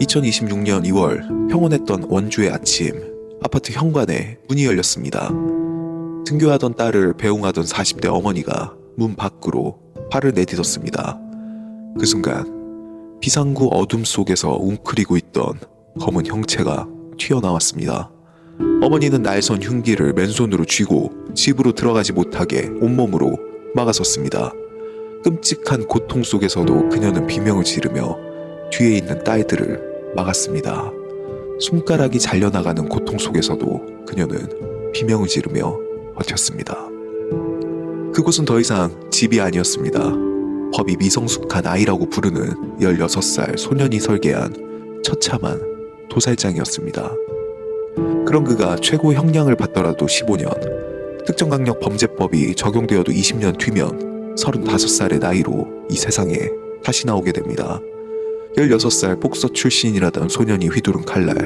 2026년 2월 평온했던 원주의 아침 아파트 현관에 문이 열렸습니다. 등교하던 딸을 배웅하던 40대 어머니가 문 밖으로 팔을 내딛었습니다. 그 순간 비상구 어둠 속에서 웅크리고 있던 검은 형체가 튀어나왔습니다. 어머니는 날선 흉기를 맨손으로 쥐고 집으로 들어가지 못하게 온몸으로 막아섰습니다. 끔찍한 고통 속에서도 그녀는 비명을 지르며 뒤에 있는 딸들을 막았습니다. 손가락이 잘려나가는 고통 속에서도 그녀는 비명을 지르며 버텼습니다. 그곳은 더 이상 집이 아니었습니다. 법이 미성숙한 아이라고 부르는 16살 소년이 설계한 처참한 도살장이었습니다. 그런 그가 최고 형량을 받더라도 15년, 특정강력 범죄법이 적용되어도 20년 뒤면 35살의 나이로 이 세상에 다시 나오게 됩니다. 16살 복서 출신이라던 소년이 휘두른 칼날,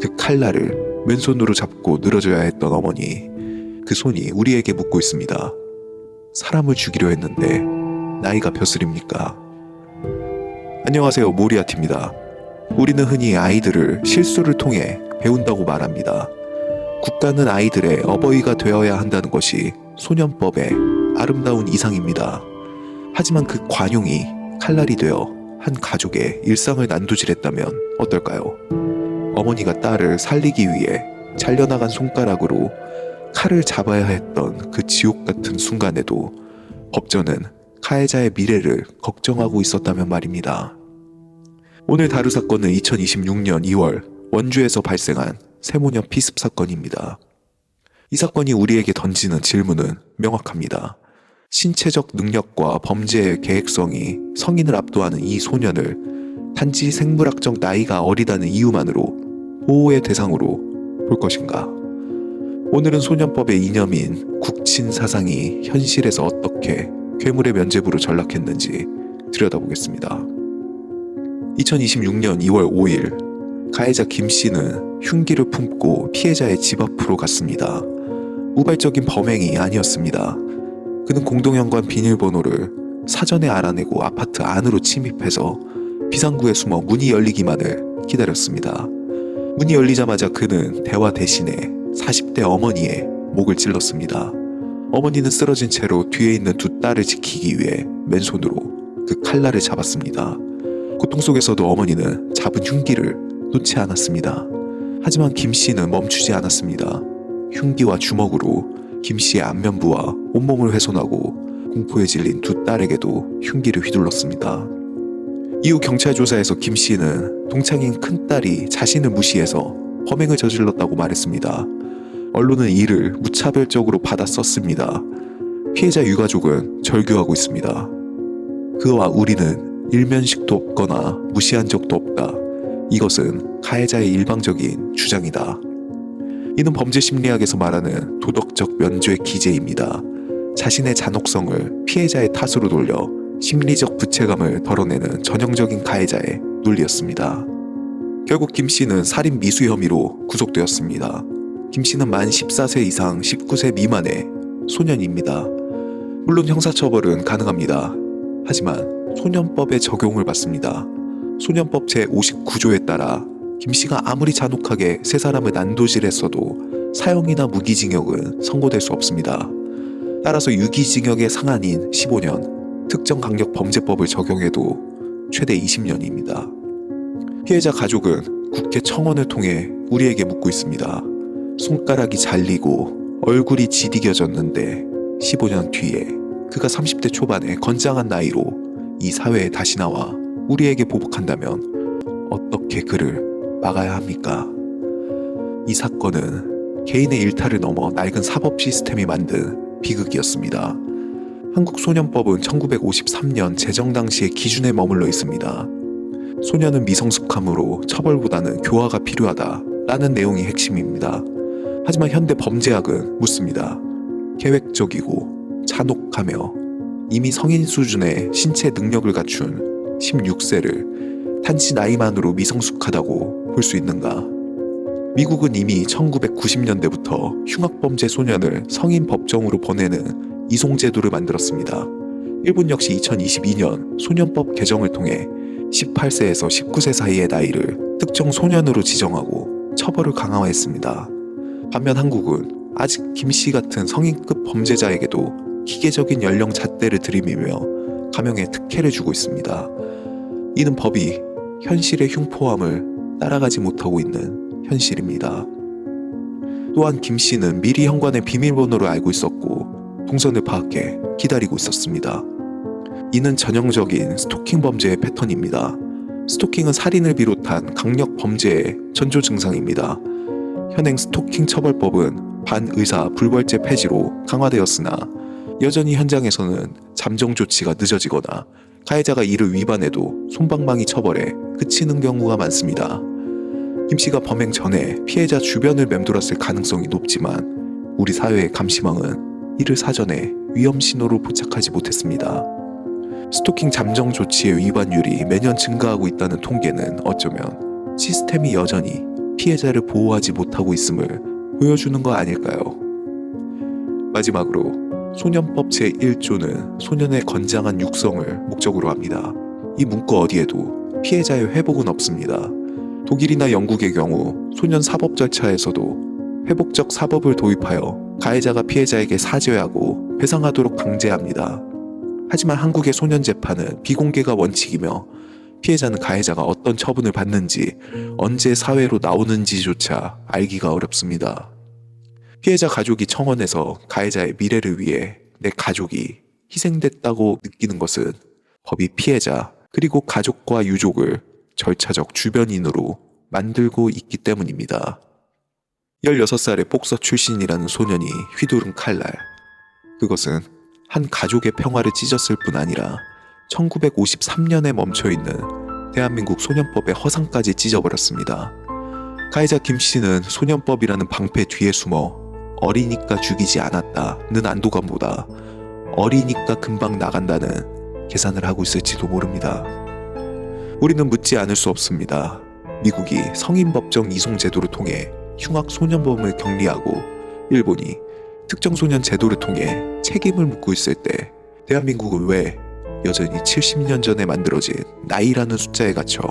그 칼날을 맨손으로 잡고 늘어져야 했던 어머니, 그 손이 우리에게 묻고 있습니다. 사람을 죽이려 했는데 나이가 벼슬입니까? 안녕하세요, 모리아티입니다. 우리는 흔히 아이들을 실수를 통해 배운다고 말합니다. 국가는 아이들의 어버이가 되어야 한다는 것이 소년법의 아름다운 이상입니다. 하지만 그 관용이 칼날이 되어 한 가족의 일상을 난도질했다면 어떨까요? 어머니가 딸을 살리기 위해 잘려나간 손가락으로 칼을 잡아야 했던 그 지옥 같은 순간에도 법전은 가해자의 미래를 걱정하고 있었다면 말입니다. 오늘 다룰 사건은 2026년 2월 원주에서 발생한 세모녀 피습 사건입니다. 이 사건이 우리에게 던지는 질문은 명확합니다. 신체적 능력과 범죄의 계획성이 성인을 압도하는 이 소년을 단지 생물학적 나이가 어리다는 이유만으로 보호의 대상으로 볼 것인가? 오늘은 소년법의 이념인 국친 사상이 현실에서 어떻게 괴물의 면죄부로 전락했는지 들여다보겠습니다. 2026년 2월 5일 가해자 김 씨는 흉기를 품고 피해자의 집 앞으로 갔습니다. 우발적인 범행이 아니었습니다. 그는 공동현관 비밀번호를 사전에 알아내고 아파트 안으로 침입해서 비상구에 숨어 문이 열리기만을 기다렸습니다. 문이 열리자마자 그는 대화 대신에 40대 어머니의 목을 찔렀습니다. 어머니는 쓰러진 채로 뒤에 있는 두 딸을 지키기 위해 맨손으로 그 칼날을 잡았습니다. 고통 속에서도 어머니는 잡은 흉기를 놓지 않았습니다. 하지만 김 씨는 멈추지 않았습니다. 흉기와 주먹으로 김 씨의 안면부와 온몸을 훼손하고 공포에 질린 두 딸에게도 흉기를 휘둘렀습니다. 이후 경찰 조사에서 김 씨는 동창인 큰 딸이 자신을 무시해서 범행을 저질렀다고 말했습니다. 언론은 이를 무차별적으로 받아 썼습니다. 피해자 유가족은 절규하고 있습니다. 그와 우리는 일면식도 없거나 무시한 적도 없다. 이것은 가해자의 일방적인 주장이다. 이는 범죄 심리학에서 말하는 도덕적 면죄 기제입니다. 자신의 잔혹성을 피해자의 탓으로 돌려 심리적 부채감을 덜어내는 전형적인 가해자의 논리였습니다. 결국 김 씨는 살인 미수 혐의로 구속되었습니다. 김 씨는 만 14세 이상 19세 미만의 소년입니다. 물론 형사처벌은 가능합니다. 하지만 소년법의 적용을 받습니다. 소년법 제59조에 따라 김 씨가 아무리 잔혹하게 세 사람을 난도질했어도 사형이나 무기징역은 선고될 수 없습니다. 따라서 유기징역의 상한인 15년, 특정 강력 범죄법을 적용해도 최대 20년입니다. 피해자 가족은 국회 청원을 통해 우리에게 묻고 있습니다. 손가락이 잘리고 얼굴이 지디겨졌는데 15년 뒤에 그가 30대 초반의 건장한 나이로 이 사회에 다시 나와 우리에게 보복한다면 어떻게 그를 막아야 합니까? 이 사건은 개인의 일탈을 넘어 낡은 사법 시스템이 만든 비극이었습니다. 한국소년법은 1953년 제정 당시의 기준에 머물러 있습니다. 소년은 미성숙함으로 처벌보다는 교화가 필요하다 라는 내용이 핵심입니다. 하지만 현대 범죄학은 묻습니다. 계획적이고 잔혹하며 이미 성인 수준의 신체 능력을 갖춘 16세를 단지 나이만으로 미성숙하다고 볼 수 있는가? 미국은 이미 1990년대부터 흉악범죄 소년을 성인 법정으로 보내는 이송제도를 만들었습니다. 일본 역시 2022년 소년법 개정을 통해 18세에서 19세 사이의 나이를 특정 소년으로 지정하고 처벌을 강화했습니다. 반면 한국은 아직 김씨 같은 성인급 범죄자에게도 기계적인 연령 잣대를 들이미며 감형에 특혜를 주고 있습니다. 이는 법이 현실의 흉포함을 따라가지 못하고 있는 현실입니다. 또한 김 씨는 미리 현관의 비밀번호를 알고 있었고 동선을 파악해 기다리고 있었습니다. 이는 전형적인 스토킹 범죄의 패턴입니다. 스토킹은 살인을 비롯한 강력 범죄의 전조 증상입니다. 현행 스토킹 처벌법은 반의사 불벌죄 폐지로 강화되었으나 여전히 현장에서는 잠정 조치가 늦어지거나 가해자가 이를 위반해도 솜방망이 처벌에 그치는 경우가 많습니다. 김 씨가 범행 전에 피해자 주변을 맴돌았을 가능성이 높지만 우리 사회의 감시망은 이를 사전에 위험 신호로 포착하지 못했습니다. 스토킹 잠정 조치의 위반율이 매년 증가하고 있다는 통계는 어쩌면 시스템이 여전히 피해자를 보호하지 못하고 있음을 보여주는 거 아닐까요? 마지막으로 소년법 제1조는 소년의 건장한 육성을 목적으로 합니다. 이 문구 어디에도 피해자의 회복은 없습니다. 독일이나 영국의 경우 소년 사법 절차에서도 회복적 사법을 도입하여 가해자가 피해자에게 사죄하고 배상하도록 강제합니다. 하지만 한국의 소년 재판은 비공개가 원칙이며 피해자는 가해자가 어떤 처분을 받는지 언제 사회로 나오는지조차 알기가 어렵습니다. 피해자 가족이 청원해서 가해자의 미래를 위해 내 가족이 희생됐다고 느끼는 것은 법이 피해자 그리고 가족과 유족을 절차적 주변인으로 만들고 있기 때문입니다. 16살의 복서 출신이라는 소년이 휘두른 칼날. 그것은 한 가족의 평화를 찢었을 뿐 아니라 1953년에 멈춰 있는 대한민국 소년법의 허상까지 찢어버렸습니다. 가해자 김 씨는 소년법이라는 방패 뒤에 숨어 어리니까 죽이지 않았다는 안도감보다 어리니까 금방 나간다는 계산을 하고 있을지도 모릅니다. 우리는 묻지 않을 수 없습니다. 미국이 성인 법정 이송 제도를 통해 흉악 소년범을 격리하고 일본이 특정 소년 제도를 통해 책임을 묻고 있을 때 대한민국은 왜 여전히 70년 전에 만들어진 나이라는 숫자에 갇혀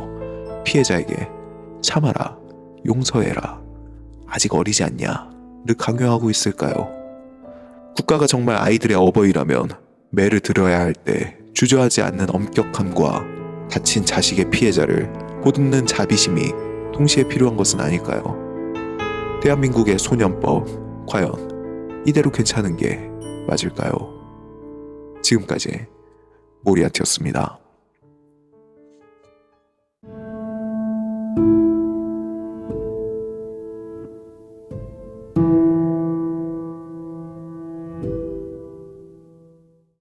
피해자에게 참아라, 용서해라, 아직 어리지 않냐 를 강요하고 있을까요? 국가가 정말 아이들의 어버이라면 매를 들어야 할 때 주저하지 않는 엄격함과 다친 자식의 피해자를 보듬는 자비심이 동시에 필요한 것은 아닐까요? 대한민국의 소년법, 과연 이대로 괜찮은 게 맞을까요? 지금까지 모리아티였습니다.